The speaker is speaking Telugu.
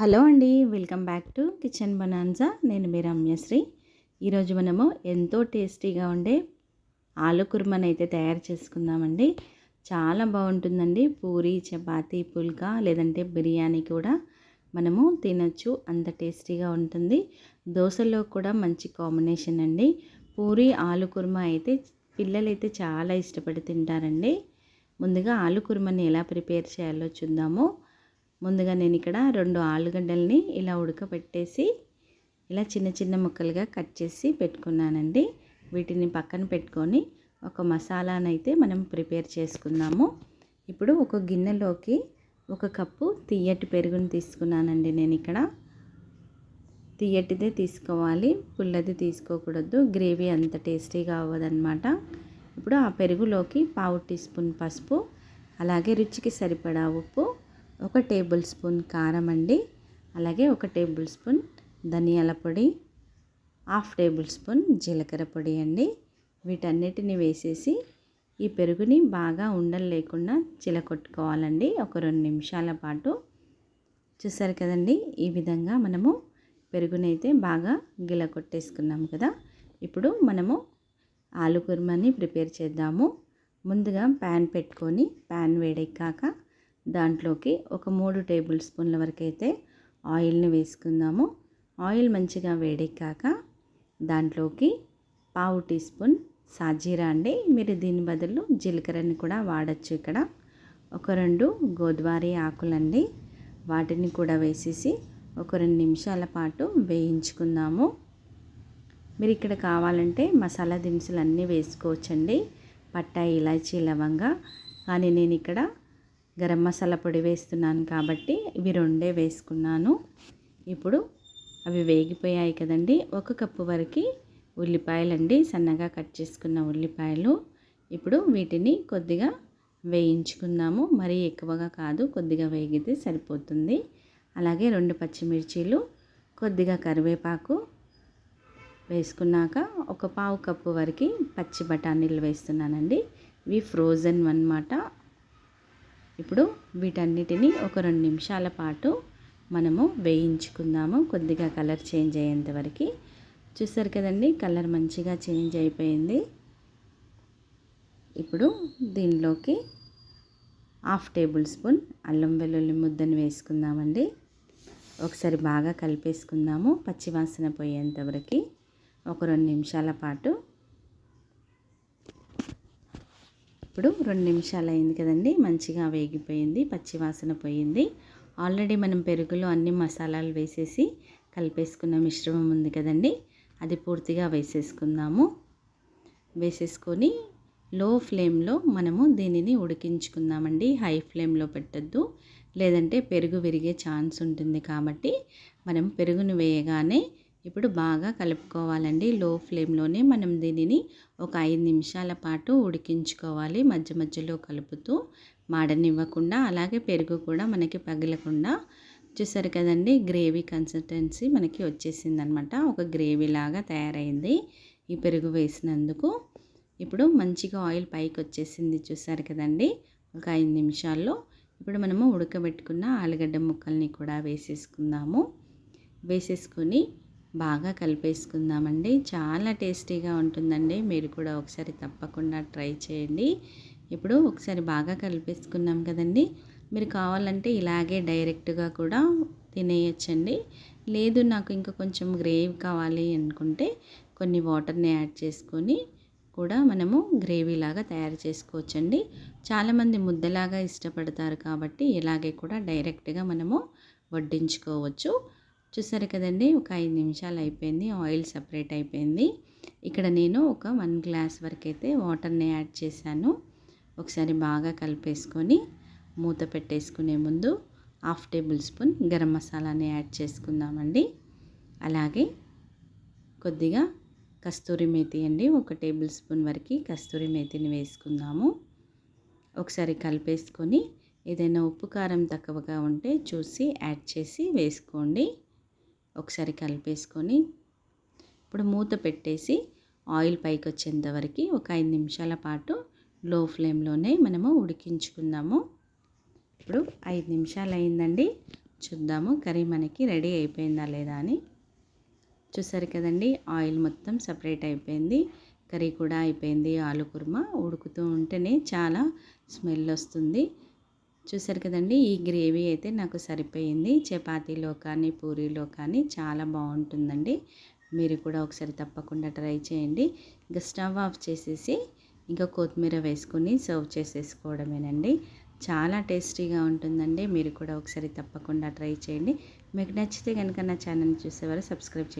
హలో అండి welcome back to kitchen bonanza నేను మీ రమ్యశ్రీ. ఈరోజు మనము ఎంతో టేస్టీగా ఉండే ఆలు కుర్మని అయితే తయారు చేసుకుందామండి. చాలా బాగుంటుందండి. పూరి చపాతీ పుల్కా లేదంటే బిర్యానీ కూడా మనము తినచ్చు. అంత టేస్టీగా ఉంటుంది. దోశలో కూడా మంచి కాంబినేషన్ అండి. పూరి ఆలు కుర్మ అయితే పిల్లలైతే చాలా ఇష్టపడి తింటారండి. ముందుగా ఆలు కుర్మని ఎలా ప్రిపేర్ చేయాలో చూద్దాము. ముందుగా నేను ఇక్కడ రెండు ఆలుగడ్డల్ని ఇలా ఉడకబెట్టేసి ఇలా చిన్న చిన్న ముక్కలుగా కట్ చేసి పెట్టుకున్నానండి. వీటిని పక్కన పెట్టుకొని ఒక మసాలానైతే మనం ప్రిపేర్ చేసుకుందాము. ఇప్పుడు ఒక గిన్నెలోకి ఒక కప్పు తీయటి పెరుగుని తీసుకున్నానండి నేను ఇక్కడ. తీయటిదే తీసుకోవాలి పుల్లది తీసుకోకూడదు గ్రేవీ అంత టేస్టీగా అవ్వదన్నమాట. ఇప్పుడు ఆ పెరుగులోకి పావు టీ స్పూన్ పసుపు అలాగే రుచికి సరిపడా ఉప్పు ఒక టేబుల్ స్పూన్ కారం అండి అలాగే ఒక టేబుల్ స్పూన్ ధనియాల పొడి హాఫ్ టేబుల్ స్పూన్ జీలకర్ర పొడి అండి. వీటన్నిటిని వేసేసి ఈ పెరుగుని బాగా ఉండలు లేకుండా చిలకొట్టుకోవాలండి ఒక రెండు నిమిషాల పాటు. చూసారు కదండి ఈ విధంగా మనము పెరుగునైతే బాగా గిల కొట్టేసుకున్నాము కదా. ఇప్పుడు మనము ఆలు కుర్మాని ప్రిపేర్ చేద్దాము. ముందుగా ప్యాన్ పెట్టుకొని ప్యాన్ వేడెక్కాక దాంట్లోకి ఒక మూడు టేబుల్ స్పూన్ల వరకు అయితే ఆయిల్ని వేసుకుందాము. ఆయిల్ మంచిగా వేడెక్కాక దాంట్లోకి పావు టీ స్పూన్ సాజీరా అండి. మీరు దీని బదులు జీలకర్రని కూడా వాడచ్చు ఇక్కడ. ఒక రెండు గోద్వారి ఆకులండి. వాటిని కూడా వేసేసి ఒక రెండు నిమిషాల పాటు వేయించుకుందాము. మీరు ఇక్కడ కావాలంటే మసాలా దినుసులు అన్నీ వేసుకోవచ్చండి. పట్టా ఇలాచీ లవంగా కానీ నేను ఇక్కడ గరం మసాలా పొడి వేస్తున్నాను కాబట్టి ఇవి రెండే వేసుకున్నాను. ఇప్పుడు అవి వేగిపోయాయి కదండి. ఒక కప్పు వరకు ఉల్లిపాయలండి. సన్నగా కట్ చేసుకున్న ఉల్లిపాయలు. ఇప్పుడు వీటిని కొద్దిగా వేయించుకుందాము. మరీ ఎక్కువగా కాదు కొద్దిగా వేగితే సరిపోతుంది. అలాగే రెండు పచ్చిమిర్చీలు కొద్దిగా కరివేపాకు వేసుకున్నాక ఒక పావు కప్పు వరకు పచ్చి బఠానీలు వేస్తున్నానండి. ఇవి ఫ్రోజన్ అనమాట ఇప్పుడు వీటన్నిటిని ఒక రెండు నిమిషాల పాటు మనము వేయించుకుందాము. కొద్దిగా కలర్ చేంజ్ అయ్యేంత వరకు. చూసారు కదండి కలర్ మంచిగా చేంజ్ అయిపోయింది. ఇప్పుడు దీనిలోకి హాఫ్ టేబుల్ స్పూన్ అల్లం వెల్లుల్లి ముద్దను వేసుకుందామండి. ఒకసారి బాగా కలిపేసుకుందాము పచ్చివాసన పోయేంతవరకు ఒక రెండు నిమిషాల పాటు ఇప్పుడు రెండు నిమిషాలు అయింది కదండి మంచిగా వేగిపోయింది పచ్చివాసన పోయింది. ఆల్రెడీ మనం పెరుగులో అన్ని మసాలాలు వేసేసి కలిపేసుకున్న మిశ్రమం ఉంది కదండి అది పూర్తిగా వేసేసుకుందాము. వేసేసుకొని లో ఫ్లేమ్లో మనము దీనిని ఉడికించుకుందామండి హై ఫ్లేమ్లో పెట్టద్దు. లేదంటే పెరుగు విరిగే ఛాన్స్ ఉంటుంది కాబట్టి మనం పెరుగును వేయగానే ఇప్పుడు బాగా కలుపుకోవాలండి. లో ఫ్లేమ్లోనే మనం దీనిని ఒక ఐదు నిమిషాల పాటు ఉడికించుకోవాలి. మధ్య మధ్యలో కలుపుతూ మాడనివ్వకుండా అలాగే పెరుగు కూడా మనకి పగిలకుండా చూసారు కదండి గ్రేవీ కన్సిస్టెన్సీ మనకి వచ్చేసింది అనమాట ఒక గ్రేవీ లాగా తయారైంది ఈ పెరుగు వేసినందుకు. ఇప్పుడు మంచిగా ఆయిల్ పైకి వచ్చేసింది చూసారు కదండి ఒక ఐదు నిమిషాల్లో. ఇప్పుడు మనము ఉడకబెట్టుకున్న ఆలుగడ్డ ముక్కల్ని కూడా వేసేసుకుందాము. వేసేసుకొని బాగా కలిపేసుకుందామండి. చాలా టేస్టీగా ఉంటుందండి. మీరు కూడా ఒకసారి తప్పకుండా ట్రై చేయండి. ఇప్పుడు ఒకసారి బాగా కలిపేసుకున్నాం కదండి. మీరు కావాలంటే ఇలాగే డైరెక్ట్గా కూడా తినేయచ్చండి. లేదు నాకు ఇంకా కొంచెం గ్రేవీ కావాలి అనుకుంటే కొన్ని వాటర్ని యాడ్ చేసుకొని కూడా మనము గ్రేవీ లాగా తయారు చేసుకోవచ్చండి. చాలామంది ముద్దలాగా ఇష్టపడతారు కాబట్టి ఇలాగే కూడా డైరెక్ట్గా మనము వడ్డించుకోవచ్చు. చూసారు కదండి ఒక ఐదు నిమిషాలు అయిపోయింది ఆయిల్ సపరేట్ అయిపోయింది. ఇక్కడ నేను ఒక వన్ గ్లాస్ వరకు అయితే వాటర్ని యాడ్ చేశాను. ఒకసారి బాగా కలిపేసుకొని మూత పెట్టేసుకునే ముందు హాఫ్ టేబుల్ స్పూన్ గరం మసాలాని యాడ్ చేసుకుందామండి. అలాగే కొద్దిగా కస్తూరి మేతి అండి ఒక టేబుల్ స్పూన్ వరకు కస్తూరి మేతిని వేసుకుందాము. ఒకసారి కలిపేసుకొని ఏదైనా ఉప్పు కారం తక్కువగా ఉంటే చూసి యాడ్ చేసి వేసుకోండి. ఒకసారి కలిపేసుకొని ఇప్పుడు మూత పెట్టేసి ఆయిల్ పైకి వచ్చేంత వరకు ఒక ఐదు నిమిషాల పాటు లో ఫ్లేమ్లోనే మనము ఉడికించుకుందాము. ఇప్పుడు ఐదు నిమిషాలు అయిందండి. చూద్దాము కర్రీ మనకి రెడీ అయిపోయిందా లేదా అని. చూసారు కదండి ఆయిల్ మొత్తం సపరేట్ అయిపోయింది. కర్రీ కూడా అయిపోయింది ఆలు కుర్మా ఉడుకుతూ ఉంటేనే చాలా స్మెల్ వస్తుంది. చూసారు కదండి ఈ గ్రేవీ అయితే నాకు సరిపోయింది. చపాతీలో కానీ పూరీలో కానీ చాలా బాగుంటుందండి. మీరు కూడా ఒకసారి తప్పకుండా ట్రై చేయండి. ఇంకా స్టవ్ ఆఫ్ చేసేసి ఇంకా కొత్తిమీర వేసుకొని సర్వ్ చేసేసుకోవడమేనండి. చాలా టేస్టీగా ఉంటుందండి. మీరు కూడా ఒకసారి తప్పకుండా ట్రై చేయండి. మీకు నచ్చితే కనుక నా ఛానల్ చూసేవారు సబ్స్క్రైబ్ చేయండి.